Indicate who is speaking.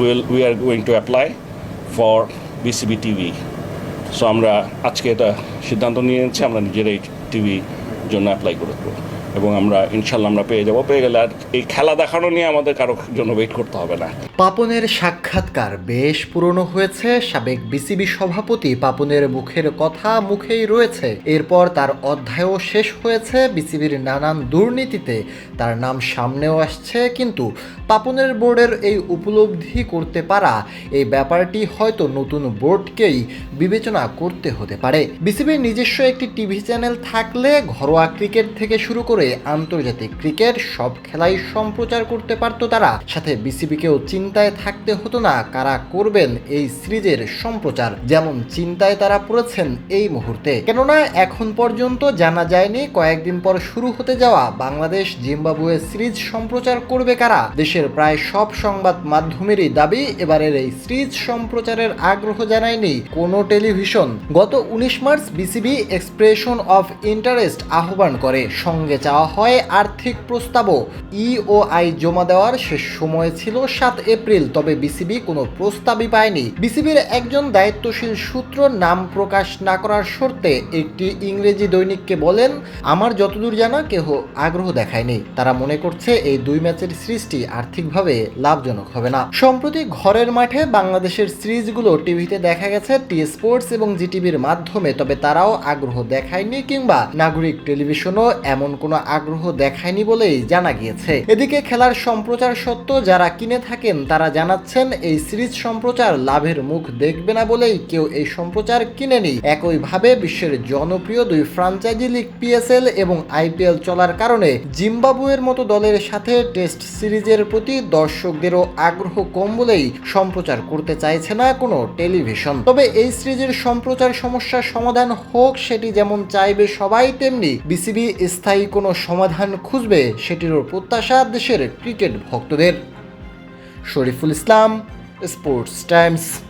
Speaker 1: Will we are going to apply for BCB TV so আমরা আজকে এটা সিদ্ধান্ত নিয়ে নিচ্ছি আমরা নিজেরাই টিভির জন্য অ্যাপ্লাই করে দেবো। এবং আমরা, ইনশাল্লাহ আমরা পেয়ে যাব। পেয়ে গেলে আর এই খেলা দেখানো নিয়ে আমাদের কারও জন্য ওয়েট করতে হবে না।
Speaker 2: পাপনের সাক্ষাৎকার বেশ পুরনো হয়েছে। সাবেক বিসিবি সভাপতি পাপনের মুখের কথা মুখেই রয়েছে। এরপর তার অধ্যায়ও শেষ হয়েছে। বিসিবির নানান দুর্নীতিতে তার নাম সামনেও আসছে। কিন্তু পাপনের বোর্ডের এই উপলব্ধি করতে পারা এই ব্যাপারটি হয়তো নতুন বোর্ডকেই বিবেচনা করতে হতে পারে। বিসিবির নিজস্ব একটি টিভি চ্যানেল থাকলে ঘরোয়া ক্রিকেট থেকে শুরু করে আন্তর্জাতিক ক্রিকেট সব খেলাই সম্প্রচার করতে পারতো তারা। সাথে বিসিবিকেও চিন্তায় থাকতে হতো না কারা করবেন এই সিরিজের সম্প্রচার। যেমন চিন্তায় তারা পড়েছেন এই মুহূর্তে। কেননা এখন পর্যন্ত জানা যায়নি কয়েকদিন পর শুরু হতে যাওয়া বাংলাদেশ জিম্বাবুয়ে সিরিজ সম্প্রচার করবে কারা। দেশের প্রায় সব সংবাদ মাধ্যমেরই দাবি, এবারের এই সিরিজ সম্প্রচারের আগ্রহ জানায়নি কোনো টেলিভিশন। গত উনিশ March BCB expression of interest আহ্বান করে, সঙ্গে চাওয়া হয় আর্থিক প্রস্তাবও। ইওআই জমা দেওয়ার শেষ সময় ছিল সাত এপ্রিল, তবে বিসিবি কোনো প্রস্তাবই পায়নি। বিসিবির একজন দায়িত্বশীল সূত্র নাম প্রকাশ না করার শর্তে একটি ইংরেজি দৈনিককে বলেন, আমার যতদূর জানা কেহ আগ্রহ দেখায়নি। তারা মনে করছে এই দুই ম্যাচের সিরিজটি আর্থিকভাবে লাভজনক হবে না। সম্প্রতি ঘরের মাঠে বাংলাদেশের সিরিজগুলো টিভিতে দেখা গেছে টি স্পোর্টস এবং জিটিভির মাধ্যমে, তবে তারাও আগ্রহ দেখায়নি কিংবা নাগরিক টেলিভিশনও এমন কোনো আগ্রহ দেখায়নি বলেই জানা গিয়েছে। এদিকে খেলার সম্প্রচার সত্ত্বেও যারা কিনে থাকেন, তারা জানাচ্ছেন, এই সিরিজ সম্প্রচার লাভের মুখ দেখবে না বলেই কেউ এই সম্প্রচার কিনেনি। একইভাবে বিশ্বের জনপ্রিয় দুই ফ্রাঞ্চাইজি লিগ পিএসএল এবং আইপিএল চলার কারণে জিম্বাবুয়ের মতো দলের সাথে টেস্ট সিরিজের প্রতি দর্শকদেরও আগ্রহ কম বলেই সম্প্রচার করতে চাইছে না কোনো টেলিভিশন। তবে এই সিরিজের সম্প্রচার সমস্যার সমাধান হোক, সেটি যেমন চাইবে সবাই, তেমনি বিসিবি স্থায়ী কোনো সমাধান খুঁজবে সেটিরও প্রত্যাশা দেশের ক্রিকেট ভক্তদের। Shariful Islam sports times.